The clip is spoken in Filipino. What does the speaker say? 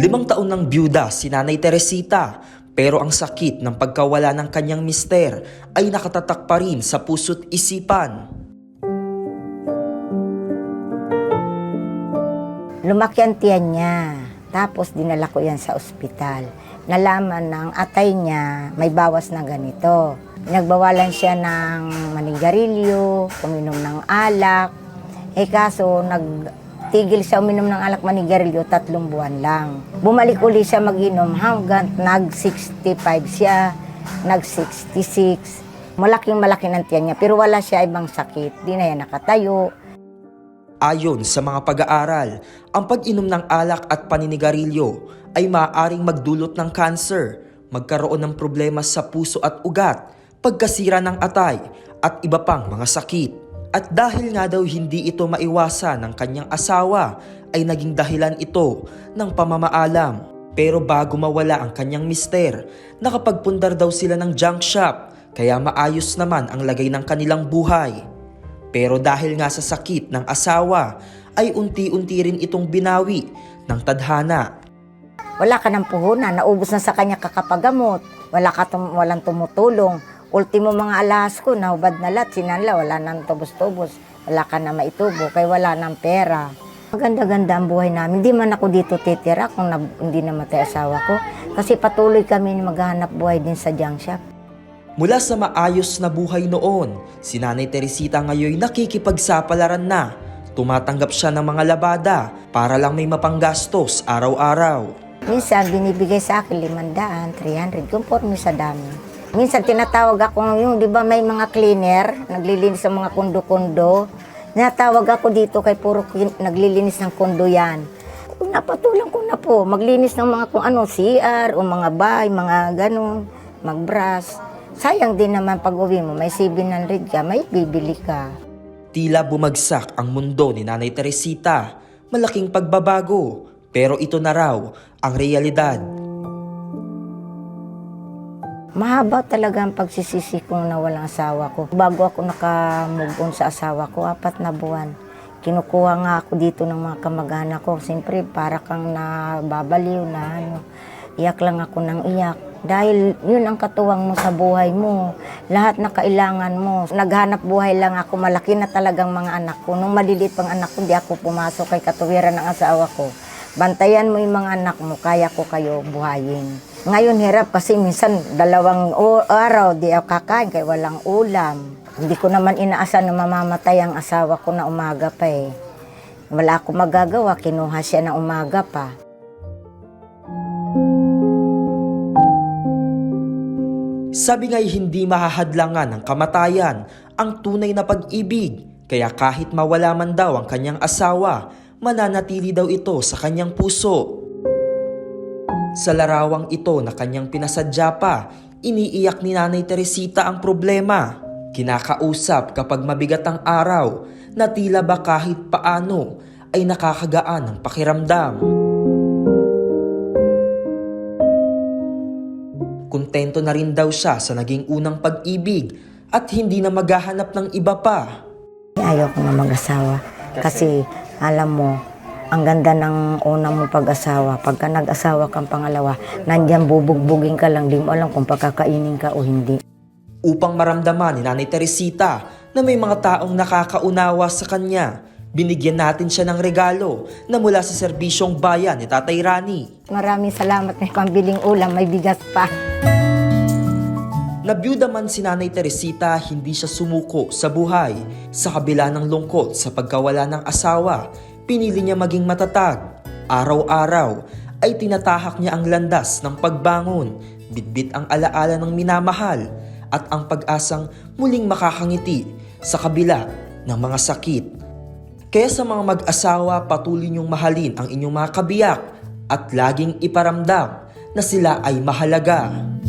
Limang taon ng byuda si Nanay Teresita pero ang sakit ng pagkawala ng kanyang mister ay nakatatak pa rin sa puso't isipan. Lumaki ang tiyan niya. Tapos dinala ko yan sa ospital. Nalaman ng atay niya may bawas na ganito. Nagbawalan siya ng manigarilyo, uminom ng alak. Eh kaso nagtigil siya uminom ng alak manigarilyo tatlong buwan lang. Bumalik uli siya mag-inom hanggang nag-65 siya, nag-66. Malaking malaki ng tiyan niya pero wala siya ibang sakit. Di na yan nakatayo, Ayon sa mga pag-aaral, ang pag-inom ng alak at paninigarilyo ay maaaring magdulot ng cancer, magkaroon ng problema sa puso at ugat, pagkasira ng atay at iba pang mga sakit. At dahil nga daw hindi ito maiwasan ng kanyang asawa, ay naging dahilan ito ng pamamaalam. Pero bago mawala ang kanyang mister, nakapagpundar daw sila ng junk shop, kaya maayos naman ang lagay ng kanilang buhay. Pero dahil nga sa sakit ng asawa, ay unti-unti rin itong binawi ng tadhana. Wala ka ng puhunan, naubos na sa kanya kakapagamot. Wala ka tum- walang tumutulong. Ultimo mga alahas ko, nahubad na lahat, sinanla, wala nang tubos-tubos. Wala ka na maitubo, kaya wala ng pera. Maganda-ganda ang buhay namin. Hindi man ako dito titira kung na, hindi namatay asawa ko. Kasi patuloy kami maghahanap buhay din sa junk shop. Mula sa maayos na buhay noon, si Nanay Teresita ngayon nakikipagsapalaran na. Tumatanggap siya ng mga labada para lang may mapanggastos araw-araw. Minsan, binibigay sa akin 500, 300, conforme sa dami. Minsan, tinatawag ako yung, di ba may mga cleaner, naglilinis ng mga kundo-kundo. Tinatawag ako dito kay puro naglilinis ng kundo yan. Napatulang ko na po, maglinis ng mga kung ano, CR o mga bahay, mga ganun, magbrush. Sayang din naman pag uwi mo, may 700 ka, may bibili ka. Tila bumagsak ang mundo ni Nanay Teresita. Malaking pagbabago. Pero ito na raw ang realidad. Mahaba talaga ang pagsisisi kong nawalang asawa ko. Bago ako naka-move on sa asawa ko, apat na buwan. Kinukuha nga ako dito ng mga kamag-anak ko. Siyempre, para kang nababaliw na ano. Iyak lang ako ng iyak. Dahil yun ang katuwang mo sa buhay mo. Lahat na kailangan mo. Naghanap buhay lang ako. Malaki na talagang mga anak ko. Nung maliliit pang anak ko, di ako pumasok kay katuwiran ng asawa ko. Bantayan mo yung mga anak mo, kaya ko kayo buhayin. Ngayon hirap kasi minsan dalawang araw di ako kakain kaya walang ulam. Hindi ko naman inaasahan na mamamatay ang asawa ko na umaga pa eh. Wala akong magagawa, kinuha siya ng umaga pa. Sabi nga'y hindi mahahadlangan ng kamatayan ang tunay na pag-ibig, kaya kahit mawala man daw ang kanyang asawa, mananatili daw ito sa kanyang puso. Sa larawang ito na kanyang pinasadya pa, iniiyak ni Nanay Teresita ang problema. Kinakausap kapag mabigat ang araw na tila ba kahit paano ay nakakagaan ng pakiramdam. Kontento na rin daw siya sa naging unang pag-ibig at hindi na maghahanap ng iba pa. Ayaw ko na mag-asawa kasi alam mo, ang ganda ng unang mo pag-asawa. Pagka nag-asawa kang pangalawa, nandyan bubugbugin ka lang, di mo alam kung pagkakainin ka o hindi. Upang maramdaman ni Nanay Teresita na may mga taong nakakaunawa sa kanya, binigyan natin siya ng regalo na mula sa serbisyong bayan ni Tatay Rani. Maraming salamat may pambiling ulam, may bigas pa. Nabiyuda man si Nanay Teresita, hindi siya sumuko sa buhay. Sa kabila ng lungkot sa pagkawala ng asawa, pinili niya maging matatag. Araw-araw ay tinatahak niya ang landas ng pagbangon, bitbit ang alaala ng minamahal, at ang pag-asang muling makakangiti sa kabila ng mga sakit. Kaya sa mga mag-asawa, patuloy niyong mahalin ang inyong mga kabiyak at laging iparamdam na sila ay mahalaga.